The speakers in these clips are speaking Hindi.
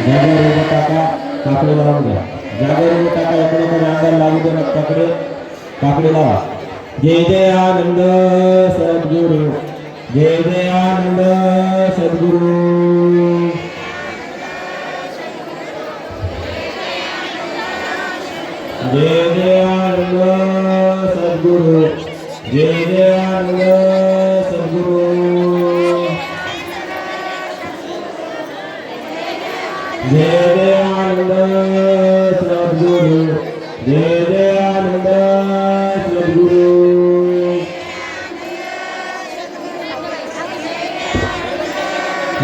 जागेवर उभं टाका काकडे लावून घ्या जागेवर उभं टाका एकमेकांना अंगाला लागू दे काकडे काकडे लावा जय जय आनंद, सद्गुरु। जय जय आनंद, सद्गुरु। जय जय आनंद, सद्गुरु। जय जय आनंद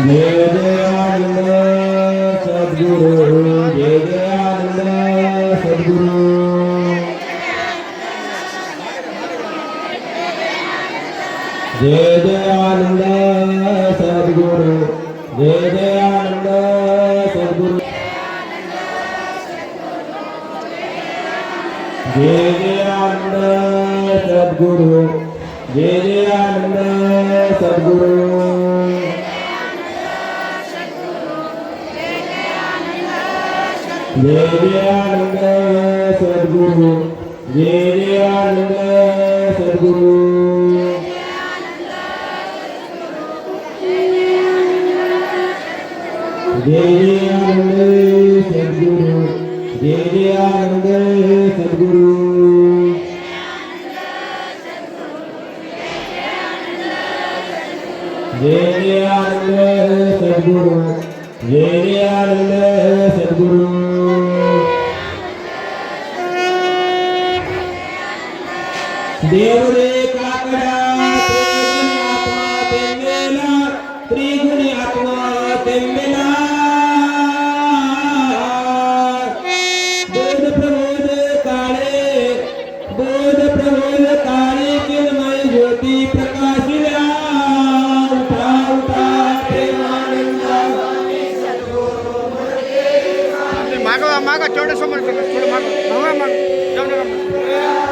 जय जय आनंद, सद्गुरु। जय जय आनंद, सद्गुरु। जय जय आनंद, सद्गुरु। जय जय आनंद, सद्गुरु। जय जय आनंद, सद्गुरु। जय जय आनंद, सद्गुरु। सद्गुरु जयानंद सद्गुरु जयानंद सद्गुरु जयानंद सद्गुरु जयानंद सद्गुरु जयानंद सद्गुरु దేవుడే కాకడా త్రిగుణి ఆత్మ తెమ్మెల బోధ ప్రబోధ కాళే బోధ ప్రబోధ కాళే కిరణమయ జ్యోతి ప్రకాశిలా ఉఠా ఉఠా ప్రేమానంద మాగ మాగ చోడ సమర్ చోడ మాగ మాగ మాగ చోడ మాగ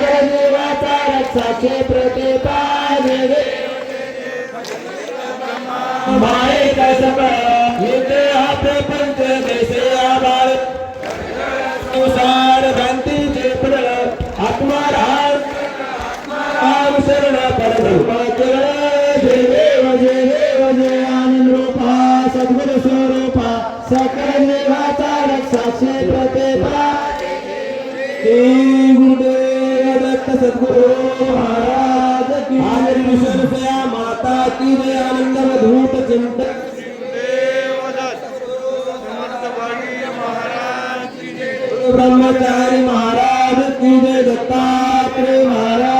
देवाचा रक्षाचे प्रतिपा जय देव मायेचा सकळ येते देशे आभार. संसार भ्रांतीचे पडल आत्मा राम राम शरण परब्रह्म जय देव जय देव जय आनंद रूपा सद्गुरु स्वरूपा सकळ सद्गुरु महाराज की आनंद विश्वसया माता की जय आनंद धूप चिंतक ब्रह्मचारी महाराज की जय दत्तात्रेय महाराज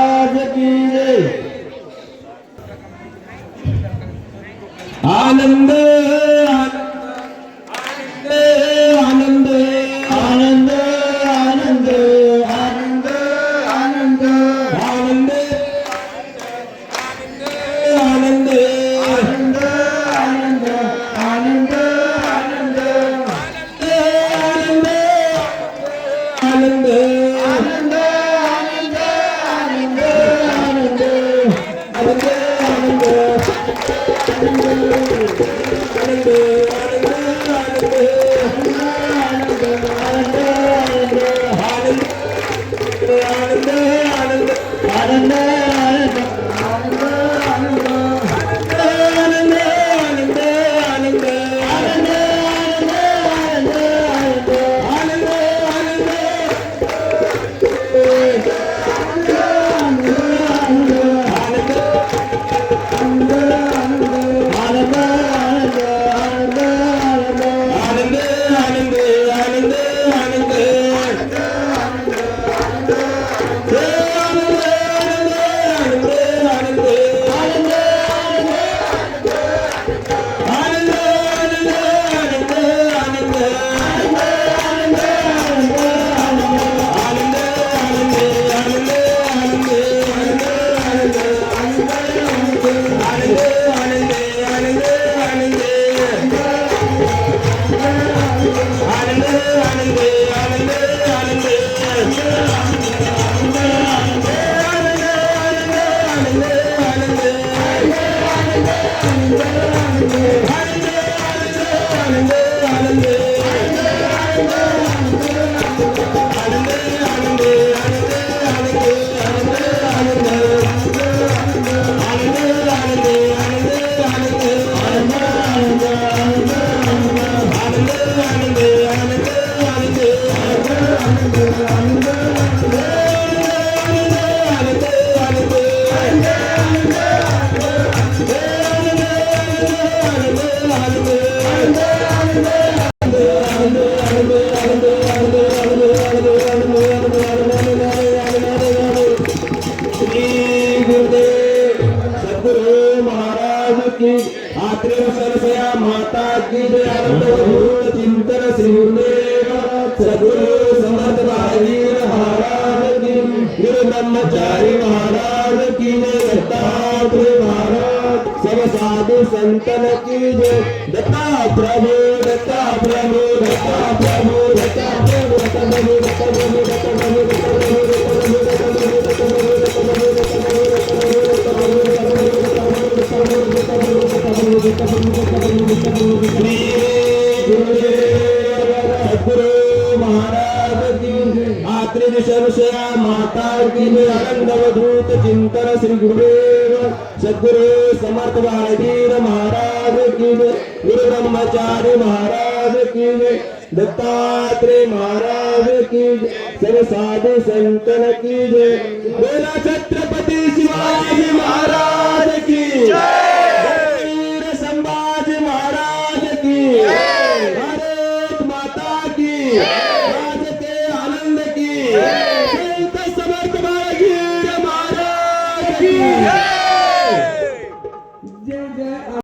Sunday. महाराज की गुरु ब्रह्मचारी महाराज की जय महाराज सब साधु संतन की जय दत्ता प्रभु दत्ता प्रभु दत्ता जय चिंतन श्री गुरुदेव। सदगुरु समर्थ महावीर महाराज की गुरु ब्रह्मचारी महाराज की दत्तात्रेय महाराज की जय। साधु संतन की जय। छत्रपति